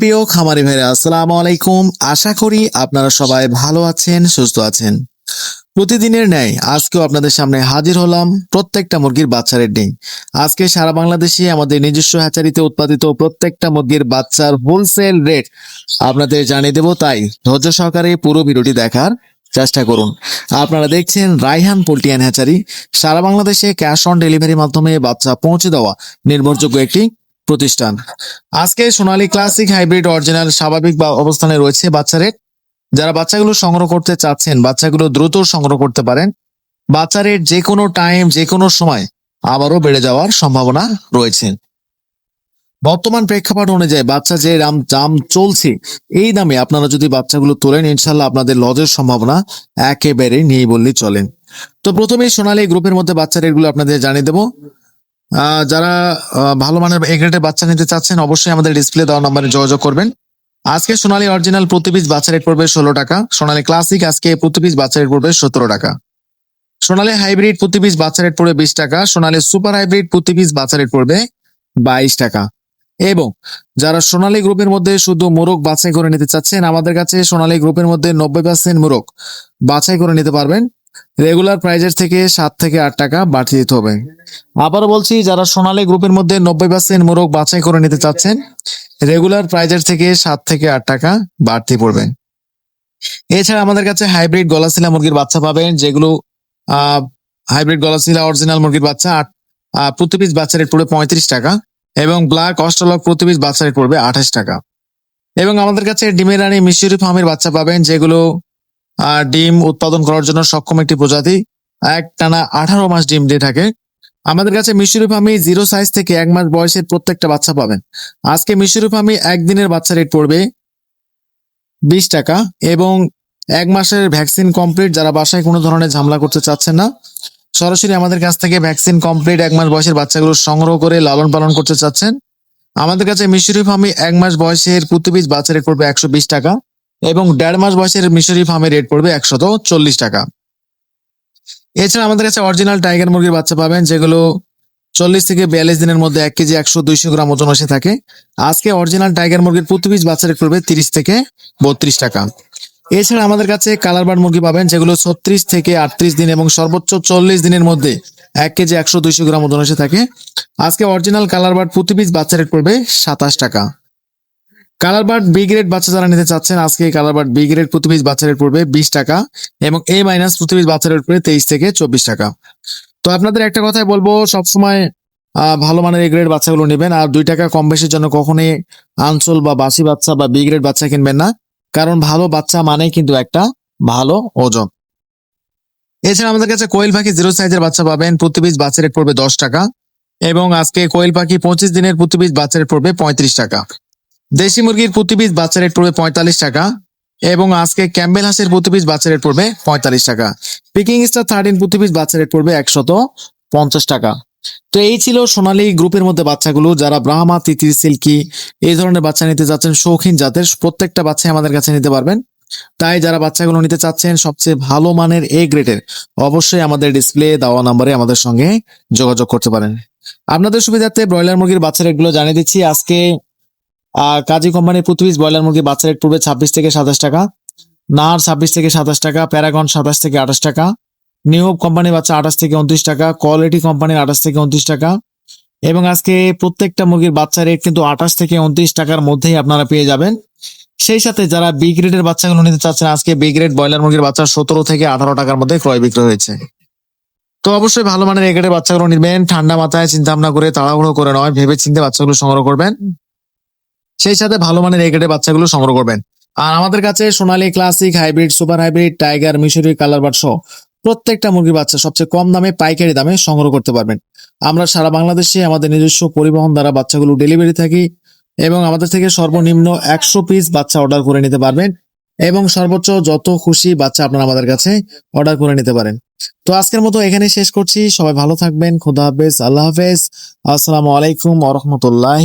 প্রিয় খামারি ভাইরা, আসসালামু আলাইকুম। আশা করি আপনারা সবাই ভালো আছেন, সুস্থ আছেন। প্রতিদিনের ন্যায় আজকেও আপনাদের সামনে হাজির হলাম প্রত্যেকটা মুরগির বাচ্চার রেট আজকে সারা বাংলাদেশে আমাদের নিজস্ব হ্যাচারিতে উৎপাদিত প্রত্যেকটা মুরগির বাচ্চার হোলসেল রেট আপনাদের জানিয়ে দেব, তাই ধৈর্য সহকারে পুরো ভিডিওটি দেখার চেষ্টা করুন। আপনারা দেখছেন রাইহান পোল্ট্রিয়ান হ্যাচারি। সারা বাংলাদেশে ক্যাশ অন ডেলিভারির মাধ্যমে বাচ্চা পৌঁছে দেওয়া নির্ভরযোগ্য একটি প্রতিষ্ঠান। আজকে সোনালী ক্লাসিক হাইব্রিড অরিজিনাল স্বাভাবিক বা অবস্থানে রয়েছে বাচ্চা রেট যারা বাচ্চাগুলো সংগ্রহ করতে চাচ্ছেন, বাচ্চাগুলো দ্রুত সংগ্রহ করতে পারেন। বাচ্চা রেট যে কোনো টাইম যে কোনো সময় আবারও বেড়ে যাওয়ার সম্ভাবনা রয়েছে। বর্তমান প্রেক্ষাপট অনুযায়ী বাচ্চা যে দাম দাম চলছে, এই দামে আপনারা যদি বাচ্চাগুলো তোলেন ইনশাল্লাহ আপনাদের লজের সম্ভাবনা একেবারে নেই বললেই চলেন তো প্রথমে সোনালী গ্রুপের মধ্যে বাচ্চা রেটগুলো আপনাদের জানিয়ে দেবো। যারা ভালো মানের এ গ্রেডের বাচ্চা নিতে চাচ্ছেন, অবশ্যই আমাদের ডিসপ্লে দেওয়া নম্বরে যোগাযোগ করবেন। আজকে সোনালী অরিজিনাল প্রতি পিস বাচ্চা রেট পড়বে ষোলো টাকা। সোনালী ক্লাসিক আজকে প্রতি পিস বাচ্চা রেট পড়বে সতেরো টাকা। সোনালী হাইব্রিড প্রতি পিস বাচ্চা রেট পড়বে বিশ টাকা। সোনালী সুপার হাইব্রিড প্রতি পিস বাচ্চা রেট পড়বে বাইশ টাকা। এবং যারা সোনালী গ্রুপের মধ্যে শুধু মোরগ বাছাই করে নিতে চাচ্ছেন, আমাদের কাছে সোনালী গ্রুপের মধ্যে নব্বই পার্সেন্ট মোরগ বাছাই করে নিতে পারবেন। রেগুলার প্রাইজের থেকে সাত থেকে আট টাকা বাড়তি দিতে হবে। আবার বলছি, যারা সোনালী গ্রুপের মধ্যে নব্বই পার্সেন্ট মোরগ বাছাই করে নিতে চাচ্ছেন রেগুলার প্রাইজের থেকে সাত থেকে আট টাকা বাড়তি পড়বে। এছাড়া আমাদের কাছে হাইব্রিড গলাশিলা মুরগির বাচ্চা পাবেন, যেগুলো হাইব্রিড গলাশিলা অরিজিনাল মুরগির বাচ্চা আট প্রতি পিস বাচ্চা রেট পড়বে পঁয়ত্রিশ টাকা এবং ব্ল্যাক অস্ট্রলক প্রতি পিস বাচ্চা রেট পড়বে আঠাশ টাকা। এবং আমাদের কাছে ডিমের রানী মিশরি ফার্মের বাচ্চা পাবেন, যেগুলো ডিম উৎপাদন করার জন্য সক্ষম একটি প্রজাতি। এক টানা আঠারো মাস ডিম দিয়ে থাকে। আমাদের কাছে মিশরি ফার্মি জিরো সাইজ থেকে এক মাস বয়সের প্রত্যেকটা বাচ্চা পাবেন। আজকে মিশরি ফার্মি একদিনের বাচ্চা রেট পড়বে বিশ টাকা এবং এক মাসের ভ্যাকসিন কমপ্লিট। যারা বাসায় কোনো ধরনের ঝামেলা করতে চাচ্ছেন না, সরাসরি আমাদের কাছ থেকে ভ্যাকসিন কমপ্লিট এক মাস বয়সের বাচ্চাগুলো সংগ্রহ করে লালন পালন করতে চাচ্ছেন। আমাদের কাছে মিশরি ফার্মি এক মাস বয়সের পিস বাচ্চা রেট পড়বে একশো বিশ টাকা। এবং দেড় মাস বয়সের মিশরি ফার্মের রেট পড়বে একশত চল্লিশ টাকা। এছাড়া আমাদের কাছে অরিজিনাল টাইগার মুরগির বাচ্চা পাবেন, যেগুলো চল্লিশ থেকে বিয়াল্লিশ দিনের মধ্যে এক কেজি একশো দুইশো গ্রাম ওজন এসে থাকে। আজকে অরিজিনাল টাইগার মুরগির প্রতি বাচ্চা রেট পড়বে তিরিশ থেকে বত্রিশ টাকা। এছাড়া আমাদের কাছে কালার বার্ড মুরগি পাবেন, যেগুলো ছত্রিশ থেকে আটত্রিশ দিন এবং সর্বোচ্চ চল্লিশ দিনের মধ্যে এক কেজি একশো দুইশো গ্রাম ওজন এসে থাকে। আজকে অরিজিনাল কালার বার্ড প্রতি বাচ্চা রেট পড়বে সাতাশ টাকা। কালার বার্ড বি গ্রেড বাচ্চা যারা নিতে চাচ্ছেন, আজকে কালার বার্ড বি গ্রেড প্রতি পিস পড়বে বিশ টাকা এবং এ মাইনাস প্রতি পিস বাচ্চা পড়বে তেইশ থেকে চব্বিশ টাকা। তো আপনাদের একটা কথাই বলব, সবসময় ভালো মানের এ গ্রেড বাচ্চাগুলো নেবেন আর দুই টাকা কম বেশির জন্য কখনোই আঞ্চল বা বাসি বাচ্চা বা বি গ্রেড বাচ্চা কিনবেন না, কারণ ভালো বাচ্চা মানে কিন্তু একটা ভালো ওজন। এছাড়া আমাদের কাছে কোয়েল পাখি জিরো সাইজের বাচ্চা পাবেন, প্রতি পিস বাচ্চা রেট পড়বে দশ টাকা এবং আজকে কোয়েল পাখি পঁচিশ দিনের প্রতি পিস বাচ্চা রেট পড়বে পঁয়ত্রিশ টাকা। দেশি মুরগির প্রতি পিস বাচ্চা রেট পড়বে পঁয়তাল্লিশ টাকা এবং আজকে ক্যাম্বেল হাঁসের প্রতি পিস বাচ্চা রেট পড়বে পঁয়তাল্লিশ টাকা। পিকিং স্টার থার্টিন প্রতি পিস বাচ্চা রেট পড়বে একশত পঞ্চাশ টাকা। তো এই ছিল সোনালী গ্রুপের মধ্যে বাচ্চাগুলো, যারা ব্রাহ্মা তিতির সিল্কি এই ধরনের বাচ্চা নিতে চাচ্ছেন শৌখিন জাতের প্রত্যেকটা বাচ্চাই আমাদের কাছে নিতে পারবেন। তাই যারা বাচ্চাগুলো নিতে চাচ্ছেন, সবচেয়ে ভালো মানের এ গ্রেডের অবশ্যই আমাদের ডিসপ্লে দেওয়া নাম্বারে আমাদের সঙ্গে যোগাযোগ করতে পারেন। আপনাদের সুবিধার্থে ব্রয়লার মুরগির বাচ্চা রেটগুলো জানিয়ে দিচ্ছি। আজকে আহ, কাজী কোম্পানির প্রতি পিস ব্রয়লার মুরগির বাচ্চা রেট পড়বে ছাব্বিশ থেকে সাতাশ টাকা নার ছাব্বিশ থেকে সাতাশ টাকা প্যারাগন সাতাশ থেকে আঠাশ টাকা নিউ হোপ কোম্পানির বাচ্চা আঠাশ থেকে উনত্রিশ টাকা কোয়ালিটি কোম্পানির আঠাশ থেকে উনত্রিশ টাকা এবং আজকে প্রত্যেকটা মুরগির বাচ্চা রেট কিন্তু আঠাশ থেকে উনত্রিশ টাকার মধ্যেই আপনারা পেয়ে যাবেন। সেই সাথে যারা বি গ্রেডের বাচ্চাগুলো নিতে চাচ্ছেন আজকে বি গ্রেড ব্রয়লার মুরগির বাচ্চা সতেরো থেকে আঠারো টাকার মধ্যে ক্রয় বিক্রয় হয়েছে। তো অবশ্যই ভালো মানের এ গ্রেডের বাচ্চাগুলো নিবেন ঠান্ডা মাথায় চিন্তা ভাবনা করে তাড়াহুড়ো করে নয় ভেবে চিন্তে বাচ্চাগুলো সংগ্রহ করবেন। সেই সাথে ভালো মানের এ গ্রেডের বাচ্চাগুলো সংগ্রহ করবেন। আর আমাদের কাছে Sonali classic hybrid super hybrid tiger মিশরি কালার বাট সহ প্রত্যেকটা মুরগির বাচ্চা সবচেয়ে কম দামে, পাইকারি দামে সংগ্রহ করতে পারবেন। আমরা সারা বাংলাদেশে আমাদের নিজস্ব পরিবহন দ্বারা বাচ্চাগুলো ডেলিভারি থাকি এবং আমাদের থেকে সর্বনিম্ন একশো পিস বাচ্চা অর্ডার করে নিতে পারবেন এবং সর্বোচ্চ যত খুশি বাচ্চা আপনারা আমাদের কাছে অর্ডার করে নিতে পারেন। তো আজকের মতো এখানে শেষ করছি। সবাই ভালো থাকবেন। খুদা হাফেজ। আল্লাহ হাফেজ। আসসালামু আলাইকুম ওরহমতুল্লাহ